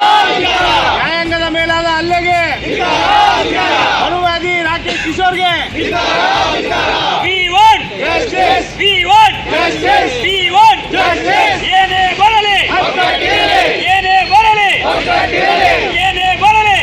ನ್ಯಾಯಾಂಗದ ಮೇಲಾದ ಹಲ್ಲೆಗೆ ಅನುವಾದಿ ರಾಕೇಶ್ ಕಿಶೋರ್ಗೆ! ಏನೇ ಬರಲಿ ಏನೇ ಬರಲಿ ಏನೇ ಬರಲಿ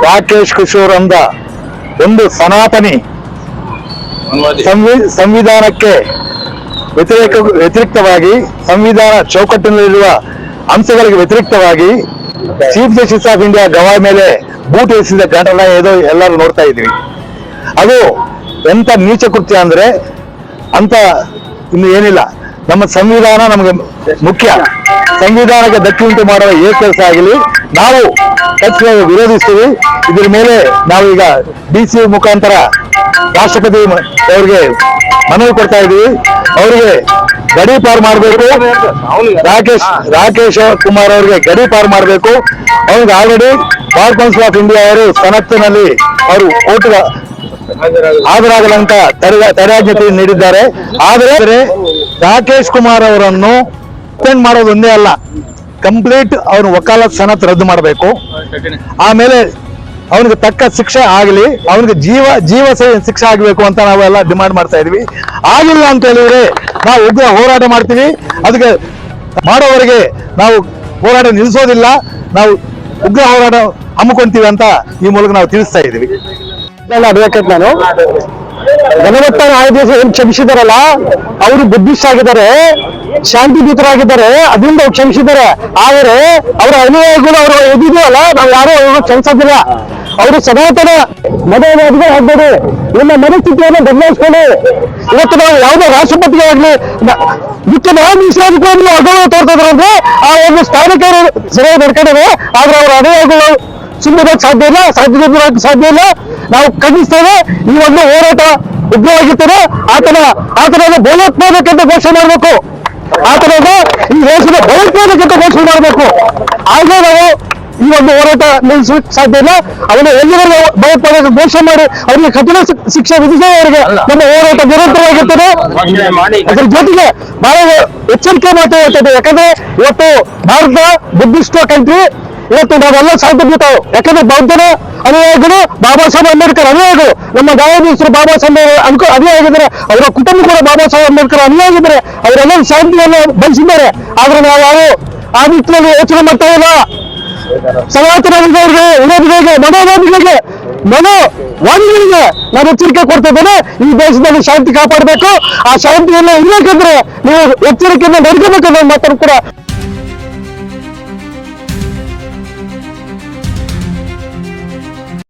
ರಾಕೇಶ್ ಕಿಶೋರ್ ಅಂದ ಒಂದು ಸನಾತನಿ ಸಂವಿ- ಸಂವಿಧಾನಕ್ಕೆ ವ್ಯತಿರೇಕ ವ್ಯತಿರಿಕ್ತವಾಗಿ ಸಂವಿಧಾನ ಚೌಕಟ್ಟಿನಲ್ಲಿರುವ ಅಂಶಗಳಿಗೆ ವ್ಯತಿರಿಕ್ತವಾಗಿ chief justice of India Gavai ಮೇಲೆ ಬೂಟ್ ಎಸಿದ ಘಟನೆ ಏದೋ ಎಲ್ಲರೂ ನೋಡ್ತಾ ಇದ್ವಿ ಅದು ಎಂತ ನೀಚ ಕೃತ್ಯ ಅಂದ್ರೆ ಅಂತ ಇನ್ನು ಏನಿಲ್ಲ. ನಮ್ಮ ಸಂವಿಧಾನ ನಮಗೆ ಮುಖ್ಯ. ಸಂವಿಧಾನಕ್ಕೆ ಧಕ್ಕೆ ಉಂಟು ಮಾಡುವ ಏ ಕೆಲಸ ಆಗಲಿ, ನಾವು ತಕ್ಷಣ ವಿರೋಧಿಸ್ತೀವಿ. ಇದ್ರ ಮೇಲೆ ನಾವು ಈಗ ಡಿ ಸಿ ಮುಖಾಂತರ ರಾಷ್ಟ್ರಪತಿ ಅವರಿಗೆ ಮನವಿ ಕೊಡ್ತಾ ಇದ್ದೀವಿ. ಅವರಿಗೆ ಗಡಿ ಪಾರು ಮಾಡಬೇಕು. ರಾಕೇಶ್ ರಾಕೇಶ್ ಕುಮಾರ್ ಅವರಿಗೆ ಗಡಿ ಪಾರು ಮಾಡಬೇಕು. ಅವ್ರಿಗೆ already bar council of India ಅವರು ಸನತ್ತಿನಲ್ಲಿ ಅವರು ಕೋರ್ಟ್ ಹಾಜರಾಗದಂತ ತಡೆ ತಡೆಯಾಜ್ಞತೆ ನೀಡಿದ್ದಾರೆ. ಆದರೆ ರಾಕೇಶ್ ಕುಮಾರ್ ಅವರನ್ನು ಅಟೆಂಡ್ ಮಾಡೋದು ಒಂದೇ ಅಲ್ಲ ಕಂಪ್ಲೀಟ್ ಅವ್ರ ವಕಾಲತ್ ಸನತ್ ರದ್ದು ಮಾಡಬೇಕು. ಆಮೇಲೆ ಅವನಿಗೆ ತಕ್ಕ ಶಿಕ್ಷೆ ಆಗಲಿ, ಅವನಿಗೆ ಜೀವ ಜೀವ ಶಿಕ್ಷೆ ಆಗಬೇಕು ಅಂತ ನಾವೆಲ್ಲ ಡಿಮಾಂಡ್ ಮಾಡ್ತಾ ಇದೀವಿ. ಆಗಿಲ್ಲ ಅಂತ ಹೇಳಿದ್ರೆ ನಾವು ಉಗ್ರ ಹೋರಾಟ ಮಾಡ್ತೀವಿ. ಅದಕ್ಕೆ ಮಾಡೋವರೆಗೆ ನಾವು ಹೋರಾಟ ನಿಲ್ಲಿಸೋದಿಲ್ಲ, ನಾವು ಉಗ್ರ ಹೋರಾಟ ಹಮ್ಮಿಕೊಂತೀವಿ ಅಂತ ಈ ಮೂಲಕ ನಾವು ತಿಳಿಸ್ತಾ ಇದ್ದೀವಿ. ಅಡ್ವೊಕೇಟ್ ನಾನು? ಗಣವತ್ತ ಆಯುಧ ಏನ್ ಕ್ಷಮಿಸಿದಾರಲ್ಲ? ಅವರು ಬುದ್ಧಿಸ್ಟ್ ಆಗಿದ್ದಾರೆ ಶಾಂತಿ ದೂತರಾಗಿದ್ದಾರೆ ಅದರಿಂದ ಅವ್ರು ಕ್ಷಮಿಸಿದ್ದಾರೆ. ಆದರೆ ಅವರ ಅನುಯಾಯಿಗಳು ಅವರು ಎದಿದೆಯಲ್ಲ ನಾವು ಯಾರು ಅವ್ರನ್ನ ಕ್ಷಮಿಸೋದಿಲ್ಲ ಅವರು ಸನಾತನ ಮತವಾದಿಗಳು ಆಗ್ಬೋದು. ನಿಮ್ಮ ಮನಸ್ಥಿತಿಯನ್ನು ಬದಲಾಯಿಸ್ಕೊಳ್ಳಿ. ಇವತ್ತು ನಾವು ಯಾವುದೇ ರಾಷ್ಟ್ರಪತಿಗೆ ಆಗ್ಲಿ ನ- ಮುಖ್ಯ ನ್ಯಾಯಾಧೀಶರಾಗಿ ಅಗೌರವ ತೋರ್ತಿದ್ರು ಅಂದ್ರೆ, ಆ ಒಂದು ಸ್ಥಾನಕ್ಕೆ ಸರಿಯಾಗಿ ನಡ್ಕೊಂಡಿದೆ ಆದ್ರೆ ಅವರ ಅನುಯಾಯಿಗಳು ಸುಮ್ಮನೆ ಸಾಧ್ಯ ಇಲ್ಲ ಸಾಧ್ಯ ಸಾಧ್ಯ ಇಲ್ಲ ನಾವು ಖಂಡಿಸ್ತೇವೆ. ಈ ಒಂದು ಹೋರಾಟ ಉಗ್ರವಾಗಿರ್ತದೆ. ಆತನ ಆತನನ್ನು ಭಯೋತ್ಪಾದಕಂತ ಘೋಷಣೆ ಮಾಡಬೇಕು. ಆತನ ಈ ದೇಶದ ಭಯೋತ್ಪಾದಕಂತ ಘೋಷಣೆ ಮಾಡಬೇಕು. ಹಾಗೆ ನಾವು ಈ ಒಂದು ಹೋರಾಟ ನಿಲ್ಲಿಸಲಿಕ್ಕೆ ಸಾಧ್ಯ ಇಲ್ಲ ಅವನ ಎಲ್ಲಿವರೆಗೆ ಭಯೋತ್ಪಾದಕ ಘೋಷಣೆ ಮಾಡಿ ಅವರಿಗೆ ಕಠಿಣ ಶಿಕ್ಷೆ ಅವರಿಗೆ ನಮ್ಮ ಹೋರಾಟ ನಿರಂತರವಾಗಿರ್ತದೆ. ಅದ್ರ ಜೊತೆಗೆ ಬಹಳ ಎಚ್ಚರಿಕೆ ಮಾತು ಹೇಳ್ತದೆ ಯಾಕಂದ್ರೆ ಇವತ್ತು ಭಾರತ ಬುದ್ಧಿಸ್ಟ್ ಕಂಟ್ರಿ ಇವತ್ತು ನಾವೆಲ್ಲ ಸಾಧ್ಯಭೂತವು ಯಾಕಂದ್ರೆ ಬೌದ್ಧನ ಅನುಯಾಯಿಗಳು, ಬಾಬಾ ಸಾಹೇಬ್ ಅಂಬೇಡ್ಕರ್ ಅನುಯಾಯಿಗಳು, ನಮ್ಮ ನ್ಯಾಯಾಧೀಶರು ಬಾಬಾ ಸಾಹೇಬ್ ಅನ್ಕೋ ಅನುಯಾಗಿದ್ದಾರೆ ಅವರ ಕುಟುಂಬ ಕೂಡ ಬಾಬಾ ಸಾಹೇಬ್ ಅಂಬೇಡ್ಕರ್ ಅನುಯಾಗಿದ್ದಾರೆ ಅವರೆಲ್ಲರೂ ಶಾಂತಿಯನ್ನು ಬಯಸಿದ್ದಾರೆ. ಆದ್ರೆ ನಾವು ಯಾರು? ಆ ನಿಟ್ಟಿನಲ್ಲಿ ಯೋಚನೆ ಮಾಡ್ತಾ ಇಲ್ಲ. ಸನಾತನ ವಿರೋಧಿಗಳಿಗೆ, ಮನೋವಾದಿಗಳಿಗೆ ಮನೋವಾದಿಗಳಿಗೆ ನಾನು ಎಚ್ಚರಿಕೆ ಕೊಡ್ತಾ ಈ ದೇಶದಲ್ಲಿ ಶಾಂತಿ ಕಾಪಾಡಬೇಕು. ಆ ಶಾಂತಿಯನ್ನು ಇರಬೇಕಂದ್ರೆ ನೀವು ಎಚ್ಚರಿಕೆಯನ್ನು ನಡ್ಕೋಬೇಕು ಅನ್ನೋ ಮಾತನ್ನು ಕೂಡ